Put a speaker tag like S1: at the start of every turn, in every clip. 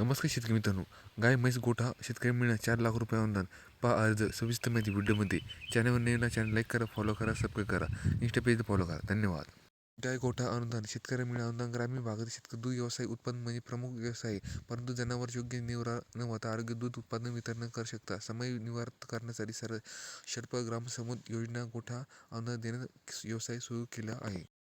S1: नमस्कार शेतकरी मित्रांनो. गाय म्हैस गोठा शेतकरी मिळणार चार लाख रुपये अनुदान. पहा अर्ज सविस्तर माहिती व्हिडिओमध्ये. चॅनलवर नवीन चॅनल लाईक करा फॉलो करा सबस्क्राईब करा. इंस्टा पेज फॉलो करा. धन्यवाद. गाय गोठा अनुदान. शेतकरी मिळणार अनुदान ग्रामीण भागातील शेतकरी दूध व्यवसाय उत्पन्न म्हणजे प्रमुख व्यवसाय आहे. परंतु जनावर योग्य निवारा न होता आरोग्य दूध उत्पादन वितरण करू शकता. समय निवारण करण्यासाठी सर्व शर्प ग्राम योजना गोठा अनुदान देण्यात व्यवसाय सुरू केला आहे.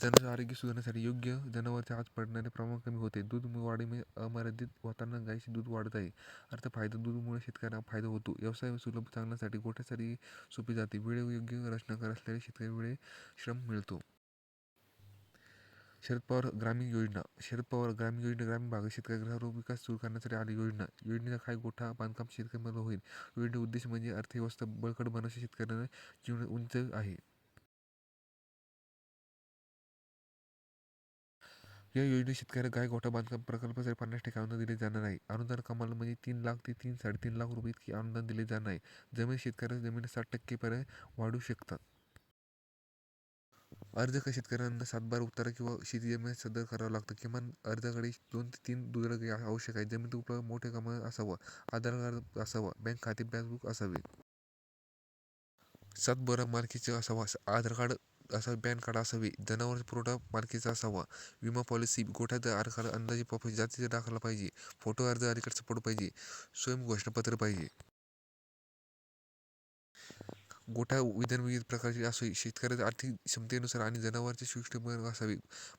S1: जनावरांचे आरोग्य सुधारण्यासाठी योग्य जनावरांच्या आज पडणारे प्रमाण कमी होते. दूध वाढीमुळे अमर्यादित होताना गायीचे दूध वाढत आहे. अर्थ फायदा दूधमुळे शेतकऱ्यांना फायदा होतो. व्यवसाय सुलभ चांगल्यासाठी गोठ्यासाठी सोपी जाते. वेळ योग्य रचना कर असल्याने शेतकरी वेळे श्रम मिळतो. शरद पवार ग्रामीण योजना. शरद पवार ग्रामीण योजना ग्रामीण भागात शेतकरी सर्व विकास सुरू करण्यासाठी आली योजना. योजनेचा काही गोठा बांधकाम शेतकऱ्यांमध्ये होईल. योजने उद्देश म्हणजे अर्थव्यवस्था बळकट बनवण्याचे शेतकऱ्यांना जीवन उंच आहे. या योजनेत शेतकऱ्याला गाय गोठा बांधकाम प्रकल्पासाठी पन्नास टक्के अनुदान दिले जाणार आहे अनुदान कमाल म्हणजे तीन लाख ते तीन साडेतीन लाख रुपये इतकी अनुदान दिले जाणार आहे जमीन शेतकऱ्याला जमीन साठ टक्केपर्यंत वाढू शकतात. अर्ज का शेतकऱ्यांना सातबार उतारा किंवा शेती जमीन सदर करावं लागतं. किमान अर्जाकडे दोन ते तीन दुधाळ आवश्यक आहे जमीन उपलब्ध मोठे कामं असावं. आधार कार्ड असावा. बँक खाते पासबुक असावे सातबारा मालकीचं असावा. आधार कार्ड असा बॅन कार्ड असावे. जनावर पुरवठा मालकीचा असावा. विमा पॉलिसी गोठ्यात आधार अंदाजे प्रॉफिट जातीचे दाखला पाहिजे. फोटो अर्ज अलीकडे सपोर्ट पाहिजे. स्वयं घोषणापत्र पाहिजे. गोठा विधान विविध प्रकारचे असावी. शेतकऱ्याच्या आर्थिक क्षमतेनुसार आणि जनावरांचे सूक्ष्म असावे.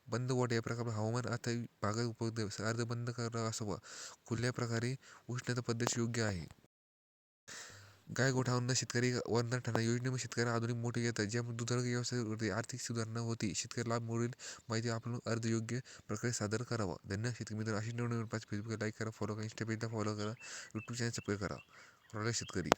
S1: बंद गोठा या प्रकारे हवामान आता भागात उपलब्ध अर्ज बंद करा असावा. खुल्या प्रकारे उष्णता पद्धत योग्य आहे. गाय गोठा शेतकरी वरदान ठरणार. योजनेमुळे शेतकऱ्यांना आधुनिक मोठे येतात ज्यामुळे दुधाळ व्यवसायावरती आर्थिक सुधारणा होती. शेतकरी लाभ मिळून माहिती आपण अर्ज योग्य प्रकारे सादर करावा. धन्यवाद शेतकरी मित्र अशी नवीन पाच फेसबुकला लाईक करा फॉलो करा इंस्टा पेजला फॉलो करा यूट्यूब चॅनल सबस्क्राईब करा. शेतकरी.